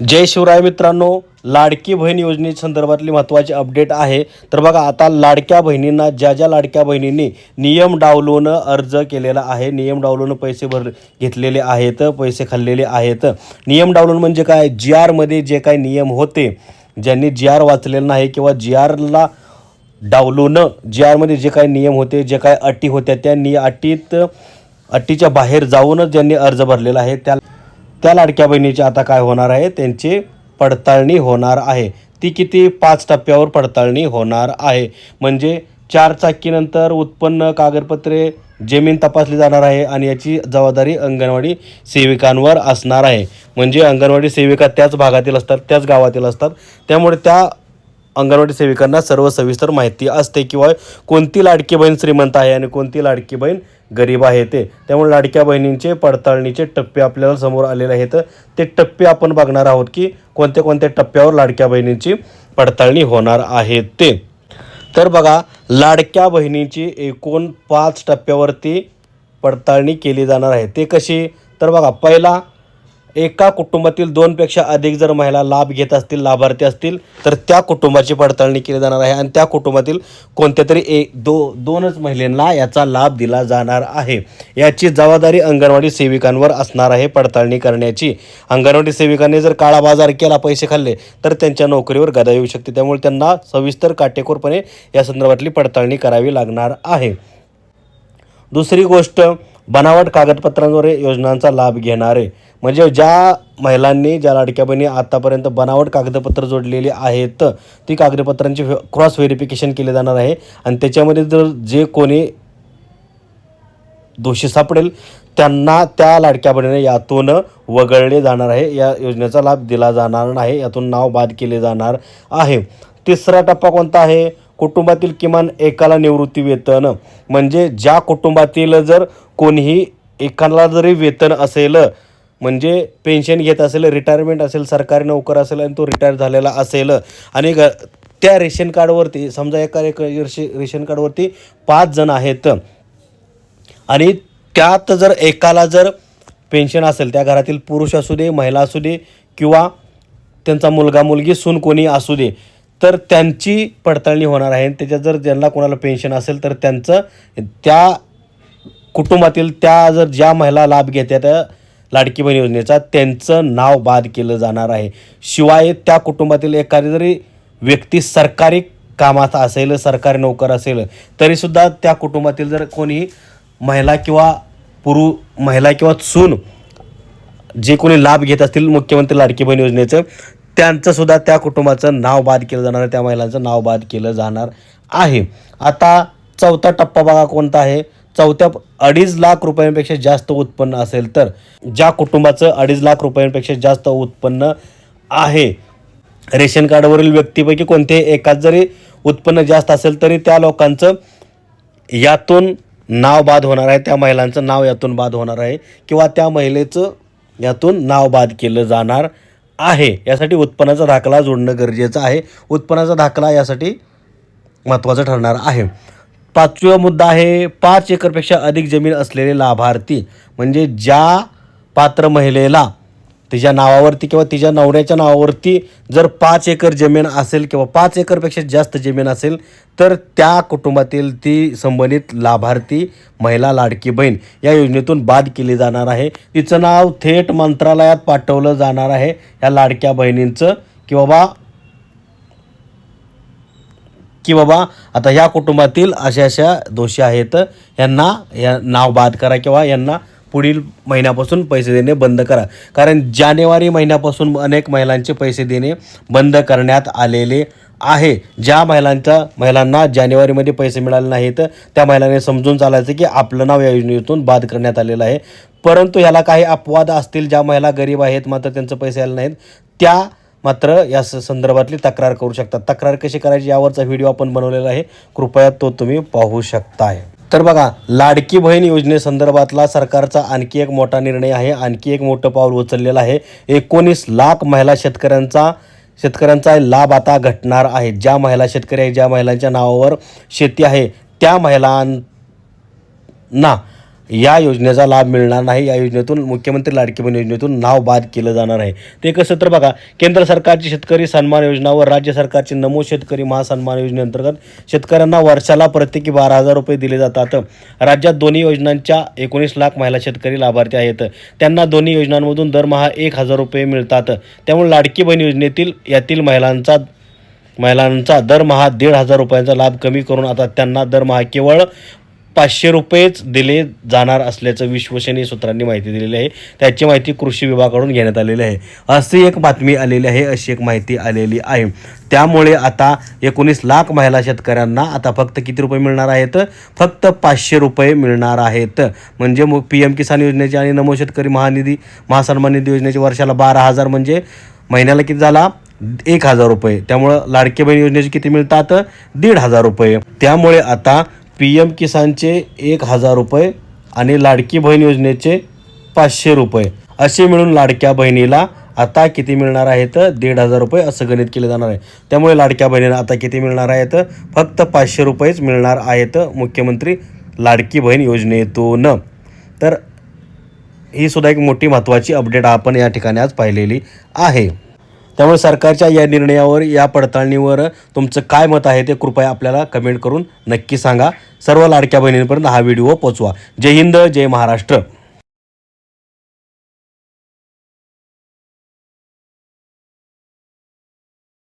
जय शिवराय मित्रांनो लाडकी बहीण योजनेसंदर्भातली महत्त्वाची अपडेट आहे. तर बघा आता लाडक्या बहिणींना ज्या ज्या लाडक्या बहिणींनी नियम डावलून अर्ज केलेला आहे नियम डावलून पैसे भर घेतलेले आहेत पैसे खाल्लेले आहेत. नियम डावलून म्हणजे काय? जी आरमध्ये जे काही नियम होते ज्यांनी जी आर वाचलेलं नाही किंवा जी आरला डावलून जी आरमध्ये जे काही नियम होते जे काही अटी होत्या त्या नि अटीत अटीच्या बाहेर जाऊनच ज्यांनी अर्ज भरलेला आहे त्या त्या लाडक्या बहिणीची आता काय होणार आहे? त्यांची पडताळणी होणार आहे. ती किती? पाच टप्प्यावर पडताळणी होणार आहे. म्हणजे चार चाकीनंतर उत्पन्न कागदपत्रे जमीन तपासली जाणार आहे आणि याची जबाबदारी अंगणवाडी सेविकांवर असणार आहे. म्हणजे अंगणवाडी सेविका त्याच भागातील असतात त्याच गावातील असतात. त्यामुळे त्या अंगणवाडी सेविकांना सर्व सविस्तर माहिती असते किंवा कोणती लाडकी बहीण श्रीमंत आहे आणि कोणती लाडकी बहीण गरीब आहे ते. त्यामुळे लाडक्या बहिणींचे पडताळणीचे टप्पे आपल्याला समोर आलेले आहेत. ते टप्पे आपण बघणार आहोत की कोणत्या कोणत्या टप्प्यावर लाडक्या बहिणींची पडताळणी होणार आहे ते. तर बघा लाडक्या बहिणीची एकूण पाच टप्प्यावरती पडताळणी केली जाणार आहे. ते कशी? तर बघा पहिला एका कुटुंबातील दोनपेक्षा अधिक जर महिला लाभ घेत असतील लाभार्थी असतील तर त्या कुटुंबाची पडताळणी केली जाणार आहे आणि त्या कुटुंबातील कोणत्या तरी एक दो दोनच महिलांना याचा लाभ दिला जाणार आहे. याची जबाबदारी अंगणवाडी सेविकांवर असणार आहे पडताळणी करण्याची. अंगणवाडी सेविकांनी जर काळा बाजार केला पैसे खाल्ले तर त्यांच्या नोकरीवर गदा येऊ शकते. त्यामुळे त्यांना सविस्तर काटेकोरपणे या संदर्भातली पडताळणी करावी लागणार आहे. दुसरी गोष्ट बनावट कागदपत्रांद्वारे योजनांचा लाभ घेणारे. म्हणजे ज्या महिलांनी ज्या लाडक्या बहिणी आतापर्यंत बनावट कागदपत्र जोडलेली आहेत ती कागदपत्रांची क्रॉस व्हेरिफिकेशन केले जाणार आहे. आणि त्याच्यामध्ये जर जे कोणी दोषी सापडेल त्यांना त्या लाडक्या बहिणीने यातून वगळले जाणार आहे. या योजनेचा लाभ दिला जाणार नाही. यातून नाव बाद केले जाणार आहे. तिसरा टप्पा कोणता आहे? कुटुंबातील किमान एकाला निवृत्ती वेतन. म्हणजे ज्या कुटुंबातील जर कोणीही एकाला जरी वेतन असेल म्हणजे पेन्शन घेत असेल रिटायरमेंट असेल सरकारी नोकर असेल आणि तो रिटायर झालेला असेल. आणि ग त्या रेशन कार्डवरती समजा एका एक रेशन कार्डवरती पाच जण आहेत. आणि त्यात जर एकाला जर पेन्शन असेल त्या घरातील पुरुष असू दे महिला असू दे किंवा त्यांचा मुलगा मुलगी सून कोणी असू दे तर त्यांची पडताळणी होणार आहे. आणि त्याच्यात जर ज्यांना कोणाला पेन्शन असेल तर त्यांचं त्या कुटुंबातील त्या जर ज्या महिला लाभ घेत्या त्या लाडकी बहीण योजनेचा त्यांचं नाव बाद केलं जाणार आहे. शिवाय त्या कुटुंबातील एखादी जरी व्यक्ती सरकारी कामात असेल सरकारी नोकर असेल तरीसुद्धा त्या कुटुंबातील जर कोणी महिला किंवा पुरु महिला किंवा सून जे कोणी लाभ घेत असतील मुख्यमंत्री लाडकी बहीण योजनेचं त्यांचंसुद्धा त्या कुटुंबाचं नाव बाद केलं जाणार आहे त्या महिलांचं नाव बाद केलं जाणार आहे. आता चौथा टप्पा बघा कोणता आहे. चौथ्या अडीच लाख रुपयांपेक्षा जास्त उत्पन्न असेल तर ज्या कुटुंबाचं अडीच लाख रुपयांपेक्षा जास्त उत्पन्न आहे रेशन कार्डवरील व्यक्तीपैकी कोणतेही एकाच जरी उत्पन्न जास्त असेल तरी त्या लोकांचं यातून नाव बाद होणार आहे त्या महिलांचं नाव यातून बाद होणार आहे किंवा त्या महिलेचं यातून नाव बाद केलं जाणार आहे. यासाठी उत्पन्नाचा दाखला जोडणं गरजेचं आहे. उत्पन्नाचा दाखला यासाठी महत्त्वाचं ठरणार आहे. पाचवा मुद्दा आहे पाच एकरपेक्षा अधिक जमीन असलेले लाभार्थी म्हणजे ज्या पात्र महिलेला तिच्या नावावरती किंवा तिच्या नवऱ्याच्या नावावरती जर पाच एकर जमीन असेल किंवा पाच एकरपेक्षा जास्त जमीन असेल तर त्या कुटुंबातील ती संबंधित लाभार्थी महिला लाडकी बहीण या योजनेतून बाद केली जाणार आहे. तिचं नाव थेट मंत्रालयात पाठवलं जाणार आहे या लाडक्या बहिणींचं. की बाबा की बाबा आता ह्या कुटुंबातील अशा अशा दोषी आहेत यांना या नाव बाद करा किंवा यांना पुढील महिन्यापासून पैसे देणे बंद करा. कारण जानेवारी महिन्यापासून अनेक महिलांचे पैसे देणे बंद करण्यात आलेले आहे. ज्या महिलांच्या महिलांना जानेवारीमध्ये पैसे मिळाले नाहीत त्या महिलांनी समजून चालायचं की आपलं नाव या योजनेतून बाद करण्यात आलेलं आहे. परंतु ह्याला काही अपवाद असतील ज्या महिला गरीब आहेत मात्र त्यांचं पैसे आले नाहीत त्या मात्र या स- संदर्भातली तक्रार करू शकतात तक्रार कशी करायची यावरचा व्हिडिओ आपण बनवलेला आहे. कृपया तो तुम्ही पाहू शकताय. तर बघा लाडकी बहीण योजनेसंदर्भातला सरकारचा आणखी एक मोठा निर्णय आहे. आणखी एक मोठं पाऊल उचललेलं आहे. एकोणीस लाख महिला शेतकऱ्यांचा शेतकऱ्यांचा लाभ आता घटणार आहे. ज्या महिला शेतकरी आहे ज्या महिलांच्या नावावर शेती आहे त्या महिलांना या योजनेचा लाभ मिळणार नाही. या योजनेतून मुख्यमंत्री लाडकी योजनेतून नाव बाद केलं जाणार आहे. ते कसं तर बघा. केंद्र सरकारची शेतकरी सन्मान योजना व राज्य सरकारची नमो शेतकरी महासन्मान योजनेअंतर्गत शेतकऱ्यांना वर्षाला प्रत्येकी बारा हजार रुपये दिले जातात. राज्यात दोन्ही योजनांच्या एकोणीस लाख महिला शेतकरी लाभार्थी आहेत. त्यांना दोन्ही योजनांमधून दरमहा एक हजार रुपये मिळतात. त्यामुळे लाडकी बहीण योजनेतील यातील महिलांचा महिलांचा दरमहा दीड हजार रुपयांचा लाभ कमी करून आता त्यांना दरमहा केवळ पाचशे रुपयेच दिले जाणार असल्याचं विश्वसनीय सूत्रांनी माहिती दिलेली आहे. त्याची माहिती कृषी विभागाकडून घेण्यात आलेली आहे. अशी एक बातमी आलेली आहे अशी एक माहिती आलेली आहे. त्यामुळे आता एकोणीस लाख महिला शेतकऱ्यांना आता फक्त किती रुपये मिळणार आहेत? फक्त पाचशे रुपये मिळणार आहेत. म्हणजे मग पी एम किसान योजनेचे आणि नमो शेतकरी महानिधी महासन्मान निधी योजनेचे वर्षाला बारा हजार म्हणजे महिन्याला किती झाला? एक हजार रुपये. त्यामुळं लाडके बहीण योजनेचे किती मिळतात? दीड हजार रुपये. त्यामुळे आता पी एम किसानचे एक हजार रुपये आणि लाडकी बहीण योजनेचे पाचशे रुपये. असे मिळून लाडक्या बहिणीला आता किती मिळणार आहेत? दीड हजार रुपये असं गणित केलं जाणार आहे. त्यामुळे लाडक्या बहिणीला आता किती मिळणार आहेत? फक्त पाचशे रुपयेच मिळणार आहेत मुख्यमंत्री लाडकी बहीण योजनेतून. तर ही सुद्धा एक मोठी महत्त्वाची अपडेट आपण या ठिकाणी आज पाहिलेली आहे. त्यामुळे सरकारच्या या निर्णयावर या पडताळणीवर तुमचं काय मत आहे ते कृपया आपल्याला कमेंट करून नक्की सांगा. सर्व लाडक्या बहिणींपर्यंत हा व्हिडिओ पोचवा जय हिंद जय महाराष्ट्र.